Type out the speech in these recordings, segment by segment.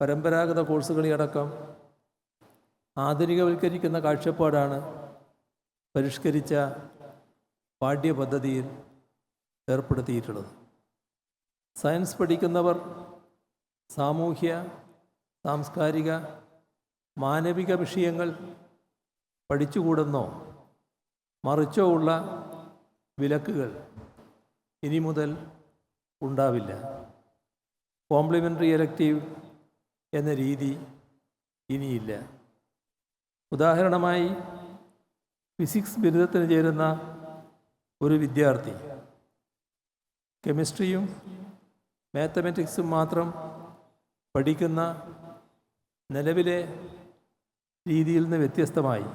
പരമ്പരാഗത കോഴ്സുകളിയടക്കം ആധുനികവൽക്കരിക്കുന്ന കാഴ്ചപ്പാടാണ് പരിഷ്കരിച്ച പാഠ്യപദ്ധതിയിൽ ഏർപ്പെടുത്തിയിട്ടുള്ളത്. സയൻസ് പഠിക്കുന്നവർ സാമൂഹ്യ സാംസ്കാരിക മാനവിക വിഷയങ്ങൾ പഠിച്ചുകൂടുന്നോ മറിച്ചോ ഉള്ള വിലക്കുകൾ ഇനി മുതൽ ഉണ്ടാവില്ല. കോംപ്ലിമെന്ററി എലക്റ്റീവ് എന്ന രീതി ഇനിയില്ല. ഉദാഹരണമായി ഫിസിക്സ് ബിരുദത്തിന് ചേരുന്ന ഒരു വിദ്യാർത്ഥി കെമിസ്ട്രിയും മാത്തമാറ്റിക്സും മാത്രം പഠിക്കുന്ന നിലവിലെ രീതിയിൽ നിന്ന് വ്യത്യസ്തമായി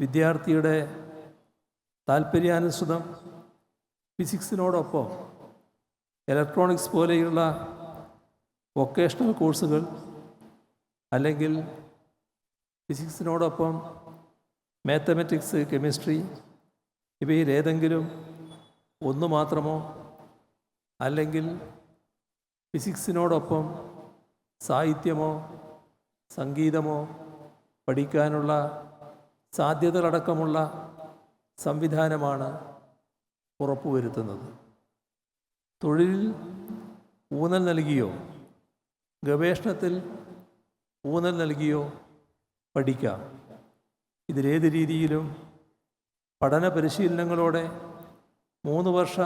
വിദ്യാർത്ഥിയുടെ താല്പര്യാനുസൃതം ഫിസിക്സിനോടൊപ്പം ഇലക്ട്രോണിക്സ് പോലെയുള്ള വൊക്കേഷണൽ കോഴ്സുകൾ അല്ലെങ്കിൽ ഫിസിക്സിനോടൊപ്പം മാത്തമാറ്റിക്സ് കെമിസ്ട്രി ഇവയിൽ ഏതെങ്കിലും ഒന്ന് മാത്രമോ അല്ലെങ്കിൽ ഫിസിക്സിനോടൊപ്പം സാഹിത്യമോ സംഗീതമോ പഠിക്കാനുള്ള സാധ്യതകളടക്കമുള്ള സംവിധാനമാണ് ഉറപ്പുവരുത്തുന്നത്. തൊഴിലിൽ ഊന്നൽ നൽകിയോ? ഗവേഷണത്തിൽ ഊന്നൽ നൽകിയോ പഠിക്കാം. ഇതിലേത് രീതിയിലും പഠന പരിശീലനങ്ങളോടെ മൂന്ന് വർഷ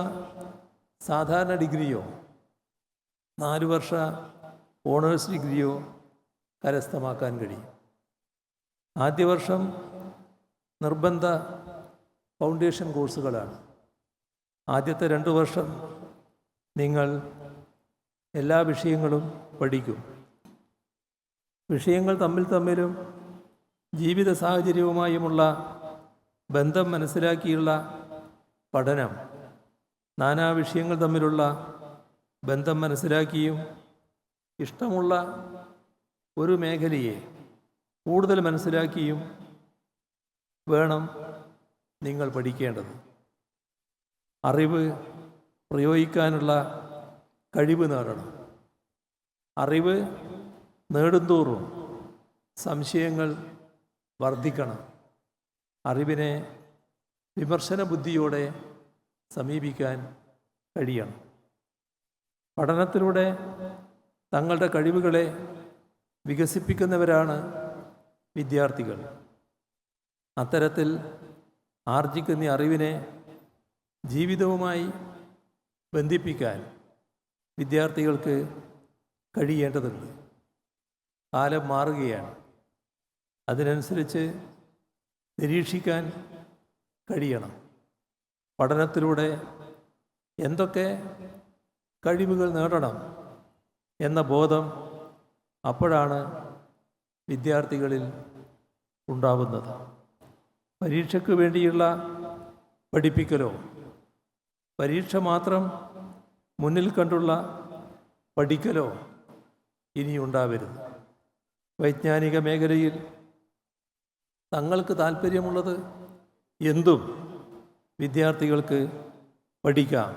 സാധാരണ ഡിഗ്രിയോ നാല് വർഷ ഓണേഴ്സ് ഡിഗ്രിയോ കരസ്ഥമാക്കാൻ കഴിയും. ആദ്യ വർഷം നിർബന്ധ ഫൗണ്ടേഷൻ കോഴ്സുകളാണ്. ആദ്യത്തെ രണ്ട് വർഷം നിങ്ങൾ എല്ലാ വിഷയങ്ങളും പഠിക്കും. വിഷയങ്ങൾ തമ്മിൽ തമ്മിലും ജീവിത സാഹചര്യവുമായുമുള്ള ബന്ധം മനസ്സിലാക്കിയുള്ള പഠനം നാനാ വിഷയങ്ങൾ തമ്മിലുള്ള ബന്ധം മനസ്സിലാക്കിയും ഇഷ്ടമുള്ള ഒരു മേഖലയെ കൂടുതൽ മനസ്സിലാക്കിയും വേണം നിങ്ങൾ പഠിക്കേണ്ടത്. അറിവ് പ്രയോഗിക്കാനുള്ള കഴിവ് നേടണം. അറിവ് നേടുന്തോറും സംശയങ്ങൾ വർദ്ധിക്കണം. അറിവിനെ വിമർശന ബുദ്ധിയോടെ സമീപിക്കാൻ കഴിയണം. പഠനത്തിലൂടെ തങ്ങളുടെ കഴിവുകളെ വികസിപ്പിക്കുന്നവരാണ് വിദ്യാർത്ഥികൾ. അത്തരത്തിൽ ആർജിക്കുന്ന അറിവിനെ ജീവിതവുമായി ബന്ധിപ്പിക്കാൻ വിദ്യാർത്ഥികൾക്ക് കഴിയേണ്ടതുണ്ട്. കാലം മാറുകയാണ്. അതിനനുസരിച്ച് നിരീക്ഷിക്കാൻ കഴിയണം. പഠനത്തിലൂടെ എന്തൊക്കെ കഴിവുകൾ നേടണം എന്ന ബോധം അപ്പോഴാണ് വിദ്യാർത്ഥികളിൽ ഉണ്ടാവുന്നത്. പരീക്ഷയ്ക്ക് വേണ്ടിയുള്ള പഠിപ്പിക്കലോ പരീക്ഷ മാത്രം മുന്നിൽ കണ്ടുള്ള പഠിക്കലോ ഇനി ഉണ്ടാവരുത് വൈജ്ഞാനിക മേഖലയിൽ തങ്ങൾക്ക് താല്പര്യമുള്ളത് എന്തും വിദ്യാർത്ഥികൾക്ക് പഠിക്കാം.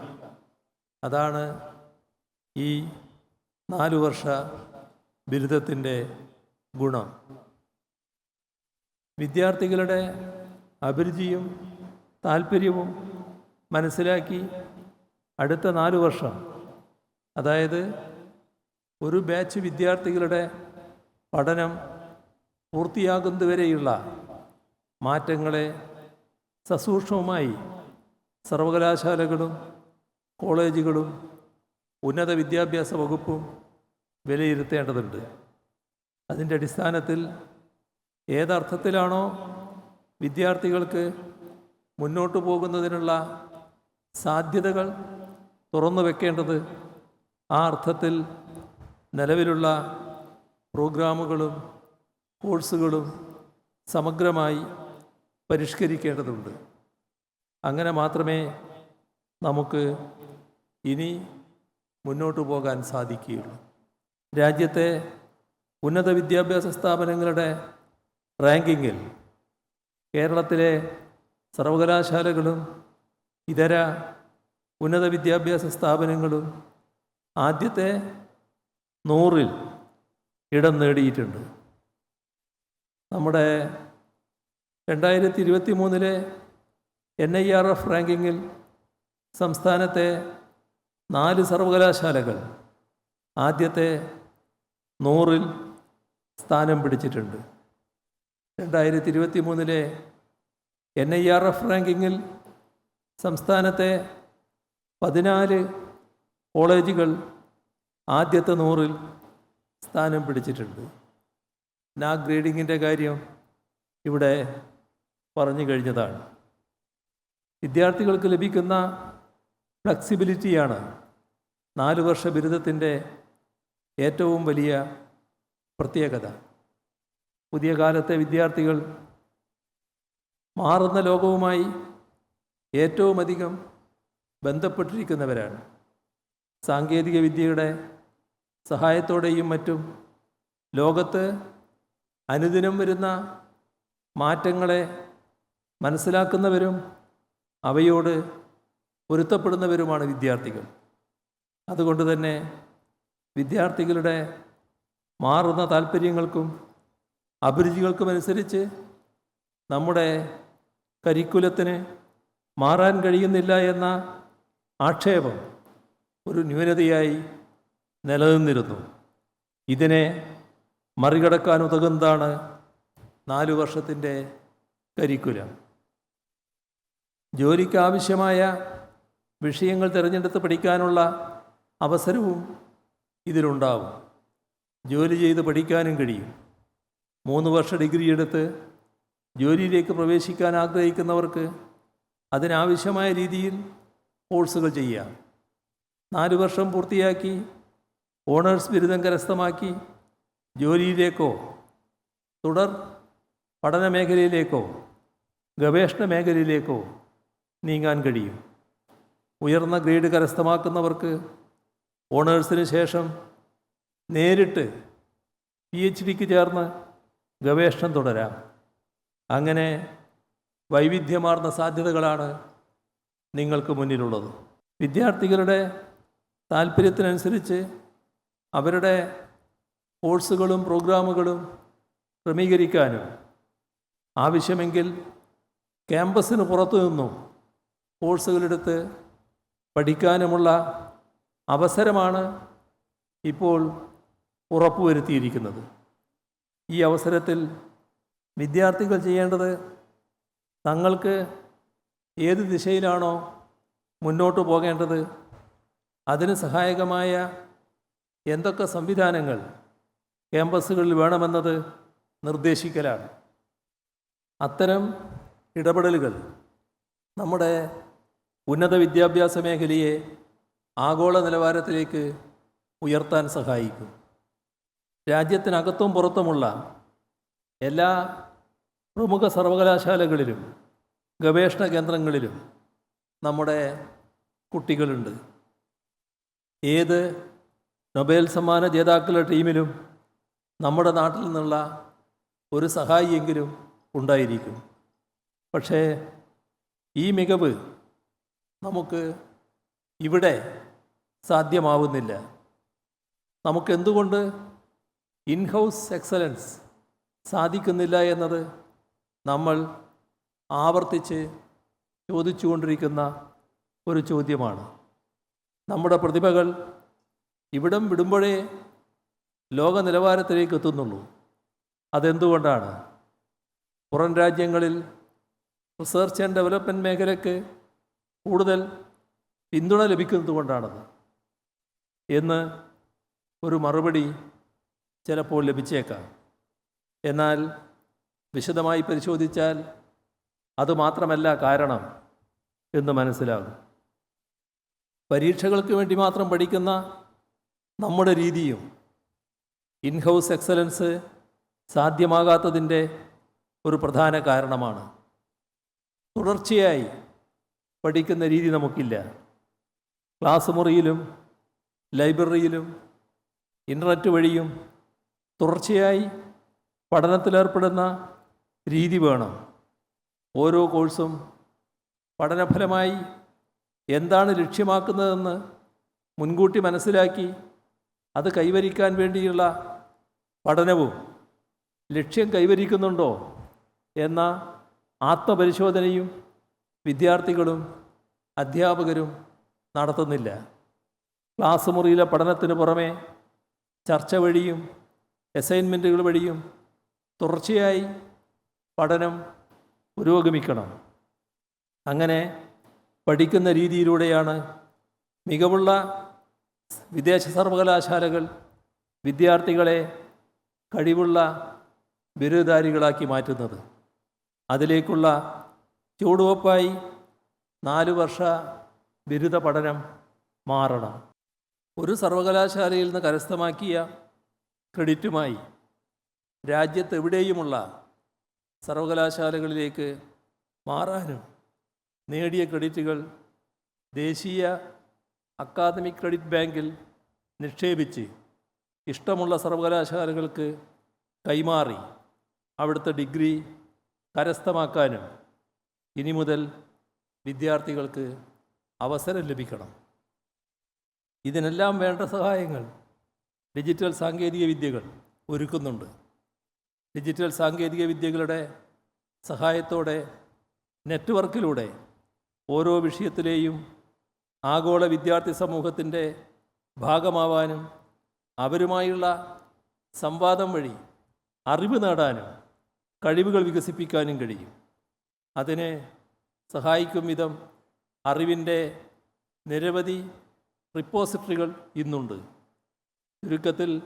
അതാണ് ഈ നാലു വർഷ ബിരുദത്തിന്റെ ഗുണം. വിദ്യാർത്ഥികളുടെ അഭിരുചിയും താല്പര്യവും മനസ്സിലാക്കി അടുത്ത നാലു വർഷം അതായത് ഒരു ബാച്ച് വിദ്യാർത്ഥികളുടെ പഠനം പൂർത്തിയാകുന്നതുവരെയുള്ള മാറ്റങ്ങളെ സസൂക്ഷ്മമായി സർവകലാശാലകളും കോളേജുകളും ഉന്നത വിദ്യാഭ്യാസ വകുപ്പും വിലയിരുത്തേണ്ടതുണ്ട്. അതിന്റെ അടിസ്ഥാനത്തിൽ ഏതർത്ഥത്തിലാണോ വിദ്യാർത്ഥികൾക്ക് മുന്നോട്ട് പോകുന്നതിനുള്ള സാധ്യതകൾ തുറന്നു വെക്കേണ്ടത് ആ അർത്ഥത്തിൽ നിലവിലുള്ള പ്രോഗ്രാമുകളും കോഴ്സുകളും സമഗ്രമായി പരിഷ്കരിക്കേണ്ടതുണ്ട്. അങ്ങനെ മാത്രമേ നമുക്ക് ഇനി മുന്നോട്ട് പോകാൻ സാധിക്കുകയുള്ളൂ. രാജ്യത്തെ ഉന്നത വിദ്യാഭ്യാസ സ്ഥാപനങ്ങളുടെ റാങ്കിങ്ങിൽ കേരളത്തിലെ സർവകലാശാലകളും ഇതര ഉന്നത വിദ്യാഭ്യാസ സ്ഥാപനങ്ങളും ആദ്യത്തെ നൂറിൽ ഇടം നേടിയിട്ടുണ്ട്. നമ്മുടെ രണ്ടായിരത്തി ഇരുപത്തി മൂന്നിലെ എൻ ഐ ആർ എഫ് റാങ്കിങ്ങിൽ സംസ്ഥാനത്തെ നാല് സർവകലാശാലകൾ ആദ്യത്തെ നൂറിൽ സ്ഥാനം പിടിച്ചിട്ടുണ്ട്. രണ്ടായിരത്തി ഇരുപത്തി മൂന്നിലെ എൻ ഐ ആർ എഫ് റാങ്കിങ്ങിൽ സംസ്ഥാനത്തെ പതിനാല് കോളേജുകൾ ആദ്യത്തെ നൂറിൽ സ്ഥാനം പിടിച്ചിട്ടുണ്ട്. നാ ഗ്രേഡിങ്ങിന്റെ കാര്യം ഇവിടെ പറഞ്ഞു കഴിഞ്ഞതാണ്. വിദ്യാർത്ഥികൾക്ക് ലഭിക്കുന്ന ഫ്ലെക്സിബിലിറ്റിയാണ് നാല് വർഷ ബിരുദത്തിന്റെ ഏറ്റവും വലിയ പ്രത്യേകത. പുതിയ കാലത്തെ വിദ്യാർത്ഥികൾ മാറുന്ന ലോകവുമായി ഏറ്റവും അധികം ബന്ധപ്പെട്ടിരിക്കുന്നവരാണ്. സാങ്കേതിക വിദ്യയുടെ സഹായത്തോടെയും മറ്റും ലോകത്ത് അനുദിനം വരുന്ന മാറ്റങ്ങളെ മനസ്സിലാക്കുന്നവരും അവയോട് പൊരുത്തപ്പെടുന്നവരുമാണ് വിദ്യാർത്ഥികൾ. അതുകൊണ്ട് തന്നെ വിദ്യാർത്ഥികളുടെ മാറുന്ന താല്പര്യങ്ങൾക്കും അഭിരുചികൾക്കുമനുസരിച്ച് നമ്മുടെ കരിക്കുലത്തിന് മാറാൻ കഴിയുന്നില്ല എന്ന ആക്ഷേപം ഒരു ന്യൂനതയായി നിലനിന്നിരുന്നു. ഇതിനെ മറികടക്കാൻ ഉതകുന്നതാണ് നാലു വർഷത്തിന്റെ കരിക്കുലം. ജോലിക്കാവശ്യമായ വിഷയങ്ങൾ തിരഞ്ഞെടുത്ത് പഠിക്കാനുള്ള അവസരവും ഇതിലുണ്ടാവും. ജോലി ചെയ്ത് പഠിക്കാനും കഴിയും. മൂന്ന് വർഷ ഡിഗ്രി എടുത്ത് ജോലിയിലേക്ക് പ്രവേശിക്കാൻ ആഗ്രഹിക്കുന്നവർക്ക് അതിനാവശ്യമായ രീതിയിൽ കോഴ്സുകൾ ചെയ്യാം. നാല് വർഷം പൂർത്തിയാക്കി ഓണേഴ്സ് ബിരുദം കരസ്ഥമാക്കി ജോലിയിലേക്കോ തുടർ പഠന മേഖലയിലേക്കോ ഗവേഷണ മേഖലയിലേക്കോ നീങ്ങാൻ കഴിയും. ഉയർന്ന ഗ്രേഡ് കരസ്ഥമാക്കുന്നവർക്ക് ഓണേഴ്സിന് ശേഷം നേരിട്ട് പി എച്ച് ഡിക്ക് ചേർന്ന് ഗവേഷണം തുടരാം. അങ്ങനെ വൈവിധ്യമാർന്ന സാധ്യതകളാണ് നിങ്ങൾക്ക് മുന്നിലുള്ളത്. വിദ്യാർത്ഥികളുടെ താല്പര്യത്തിനനുസരിച്ച് അവരുടെ കോഴ്സുകളും പ്രോഗ്രാമുകളും ക്രമീകരിക്കാനും ആവശ്യമെങ്കിൽ ക്യാമ്പസിന് പുറത്തു നിന്നും കോഴ്സുകളെടുത്ത് പഠിക്കാനുമുള്ള അവസരമാണ് ഇപ്പോൾ ഉറപ്പുവരുത്തിയിരിക്കുന്നത്. ഈ അവസരത്തിൽ വിദ്യാർത്ഥികൾ ചെയ്യേണ്ടത് തങ്ങൾക്ക് ഏത് ദിശയിലാണോ മുന്നോട്ട് പോകേണ്ടത് അതിന് സഹായകമായ എന്തൊക്കെ സംവിധാനങ്ങൾ ക്യാമ്പസുകളിൽ വേണമെന്നത് നിർദ്ദേശിക്കലാണ്. അത്തരം ഇടപെടലുകൾ നമ്മുടെ ഉന്നത വിദ്യാഭ്യാസ മേഖലയെ ആഗോള നിലവാരത്തിലേക്ക് ഉയർത്താൻ സഹായിക്കും. രാജ്യത്തിനകത്തും പുറത്തുമുള്ള എല്ലാ പ്രമുഖ സർവകലാശാലകളിലും ഗവേഷണ കേന്ദ്രങ്ങളിലും നമ്മുടെ കുട്ടികളുണ്ട്. ഏത് നൊബേൽ സമ്മാന ജേതാക്കളുടെ ടീമിലും നമ്മുടെ നാട്ടിൽ നിന്നുള്ള ഒരു സഹായിയെങ്കിലും ഉണ്ടായിരിക്കും. പക്ഷേ ഈ മികവ് നമുക്ക് ഇവിടെ സാധ്യമാവുന്നില്ല. നമുക്കെന്തുകൊണ്ട് ഇൻഹൗസ് എക്സലൻസ് സാധിക്കുന്നില്ല എന്നത് നമ്മൾ ആവർത്തിച്ച് ചോദിച്ചുകൊണ്ടിരിക്കുന്ന ഒരു ചോദ്യമാണ്. നമ്മുടെ പ്രതിഭകൾ ഇവിടം വിടുമ്പോഴേ ലോക നിലവാരത്തിലേക്ക് എത്തുന്നുള്ളൂ. അതെന്തുകൊണ്ടാണ്? പുറം രാജ്യങ്ങളിൽ റിസർച്ച് ആൻഡ് ഡെവലപ്മെന്റ് മേഖലയ്ക്ക് കൂടുതൽ പിന്തുണ ലഭിക്കുന്നത് കൊണ്ടാണത്. എന്ന് ഒരു മറുപടി ചിലപ്പോൾ ലഭിച്ചേക്കാം. എന്നാൽ വിശദമായി പരിശോധിച്ചാൽ അതുമാത്രമല്ല കാരണം എന്ന് മനസ്സിലാകും. പരീക്ഷകൾക്ക് വേണ്ടി മാത്രം പഠിക്കുന്ന നമ്മുടെ രീതിയും ഇൻഹൗസ് എക്സലൻസ് സാധ്യമാകാത്തതിന്റെ ഒരു പ്രധാന കാരണമാണ്. തുടർച്ചയായി പഠിക്കുന്ന രീതി നമുക്കില്ല. ക്ലാസ് മുറിയിലും ലൈബ്രറിയിലും ഇന്റർനെറ്റ് വഴിയും തുടർച്ചയായി പഠനത്തിലേർപ്പെടുന്ന രീതി വേണം. ഓരോ കോഴ്സും പഠനഫലമായി എന്താണ് ലക്ഷ്യമാക്കുന്നതെന്ന് മുൻകൂട്ടി മനസ്സിലാക്കി അത് കൈവരിക്കാൻ വേണ്ടിയുള്ള പഠനവും ലക്ഷ്യം കൈവരിക്കുന്നുണ്ടോ എന്ന ആത്മപരിശോധനയും വിദ്യാർത്ഥികളും അധ്യാപകരും നടത്തുന്നില്ല. ക്ലാസ് മുറിയിലെ പഠനത്തിന് പുറമെ ചർച്ച വഴിയും അസൈൻമെന്റുകൾ വഴിയും തുടർച്ചയായി പഠനം പുരോഗമിക്കണം. അങ്ങനെ പഠിക്കുന്ന രീതിയിലൂടെയാണ് മികവുള്ള വിദേശ സർവകലാശാലകൾ വിദ്യാർത്ഥികളെ കഴിവുള്ള ബിരുദധാരികളാക്കി മാറ്റുന്നത്. അതിലേക്കുള്ള ചുവടുവപ്പായി നാലു വർഷ ബിരുദ പഠനം മാറണം. ഒരു സർവകലാശാലയിൽ നിന്ന് കരസ്ഥമാക്കിയ ക്രെഡിറ്റുമായി രാജ്യത്തെവിടെയുമുള്ള സർവകലാശാലകളിലേക്ക് മാറാനും നേടിയ ക്രെഡിറ്റുകൾ ദേശീയ അക്കാദമിക് ക്രെഡിറ്റ് ബാങ്കിൽ നിക്ഷേപിച്ച് ഇഷ്ടമുള്ള സർവകലാശാലകൾക്ക് കൈമാറി അവിടുത്തെ ഡിഗ്രി കരസ്ഥമാക്കാനും ഇനി മുതൽ വിദ്യാർത്ഥികൾക്ക് അവസരം ലഭിക്കണം. ഇതിനെല്ലാം വേണ്ട സഹായങ്ങൾ ഡിജിറ്റൽ സാങ്കേതിക വിദ്യകൾ ഒരുക്കുന്നുണ്ട്. ഡിജിറ്റൽ സാങ്കേതിക വിദ്യകളുടെ സഹായത്തോടെ നെറ്റ്വർക്കിലൂടെ ഓരോ വിഷയത്തിലെയും ആഗോള വിദ്യാർത്ഥി സമൂഹത്തിന്റെ ഭാഗമാവാനും അവരുമായുള്ള സംവാദം വഴി അറിവ് നേടാനും കഴിവുകൾ വികസിപ്പിക്കാനും കഴിയും. അതിനെ സഹായിക്കും വിധം അറിവിന്റെ നിരവധി റിപ്പോസിറ്ററികൾ ഇന്നുണ്ട്. ചുരുക്കത്തിൽ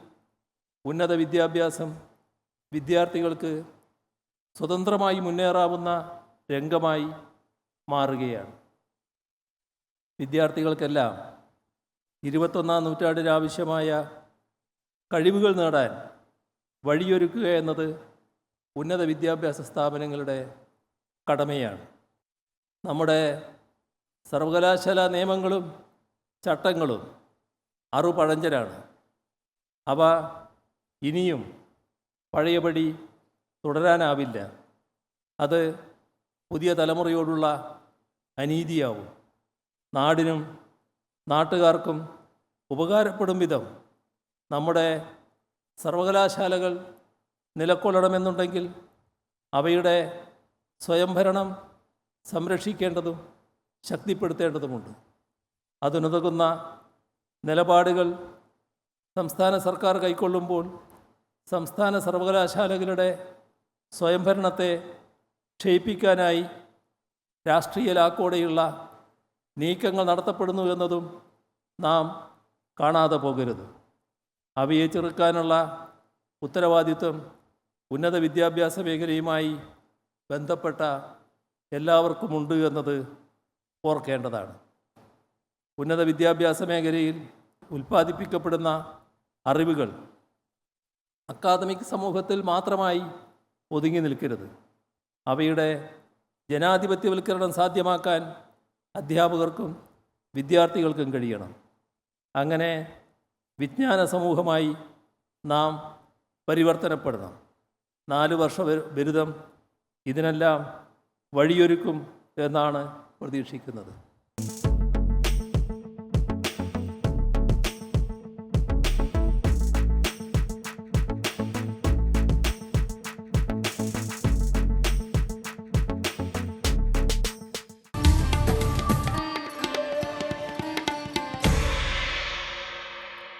ഉന്നത വിദ്യാഭ്യാസം വിദ്യാർത്ഥികൾക്ക് സ്വതന്ത്രമായി മുന്നേറാവുന്ന രംഗമായി മാറുകയാണ്. വിദ്യാർത്ഥികൾക്കെല്ലാം ഇരുപത്തൊന്നാം നൂറ്റാണ്ടിന് ആവശ്യമായ കഴിവുകൾ നേടാൻ വഴിയൊരുക്കുക എന്നത് ഉന്നത വിദ്യാഭ്യാസ സ്ഥാപനങ്ങളുടെ കടമയാണ്. നമ്മുടെ സർവകലാശാല നിയമങ്ങളും ചട്ടങ്ങളും അറുപഴഞ്ചരാണ്. അവ ഇനിയും പഴയപടി തുടരാനാവില്ല. അത് പുതിയ തലമുറയോടുള്ള അനീതിയാവും. നാടിനും നാട്ടുകാർക്കും ഉപകാരപ്പെടും വിധം നമ്മുടെ സർവകലാശാലകൾ നിലക്കൊള്ളണമെന്നുണ്ടെങ്കിൽ അവയുടെ സ്വയംഭരണം സംരക്ഷിക്കേണ്ടതും ശക്തിപ്പെടുത്തേണ്ടതുമുണ്ട്. അതിനുതകുന്ന നിലപാടുകൾ സംസ്ഥാന സർക്കാർ കൈക്കൊള്ളുമ്പോൾ സംസ്ഥാന സർവകലാശാലകളുടെ സ്വയംഭരണത്തെ ക്ഷയിപ്പിക്കാനായി രാഷ്ട്രീയ ലാക്കോടെയുള്ള നീക്കങ്ങൾ നടത്തപ്പെടുന്നു എന്നതും നാം കാണാതെ പോകരുത്. അവയെ ചെറുക്കാനുള്ള ഉത്തരവാദിത്വം ഉന്നത വിദ്യാഭ്യാസ മേഖലയുമായി ബന്ധപ്പെട്ട എല്ലാവർക്കുമുണ്ട് എന്നത് ഓർക്കേണ്ടതാണ്. ഉന്നത വിദ്യാഭ്യാസ മേഖലയിൽ ഉൽപ്പാദിപ്പിക്കപ്പെടുന്ന അറിവുകൾ അക്കാദമിക് സമൂഹത്തിൽ മാത്രമായി ഒതുങ്ങി നിൽക്കരുത്. അവയുടെ ജനാധിപത്യവൽക്കരണം സാധ്യമാക്കാൻ അധ്യാപകർക്കും വിദ്യാർത്ഥികൾക്കും കഴിയണം. അങ്ങനെ വിജ്ഞാന സമൂഹമായി നാം പരിവർത്തനപ്പെടണം. നാല് വർഷ ബിരുദം ഇതിനെല്ലാം വഴിയൊരുക്കും എന്നാണ് പ്രതീക്ഷിക്കുന്നത്.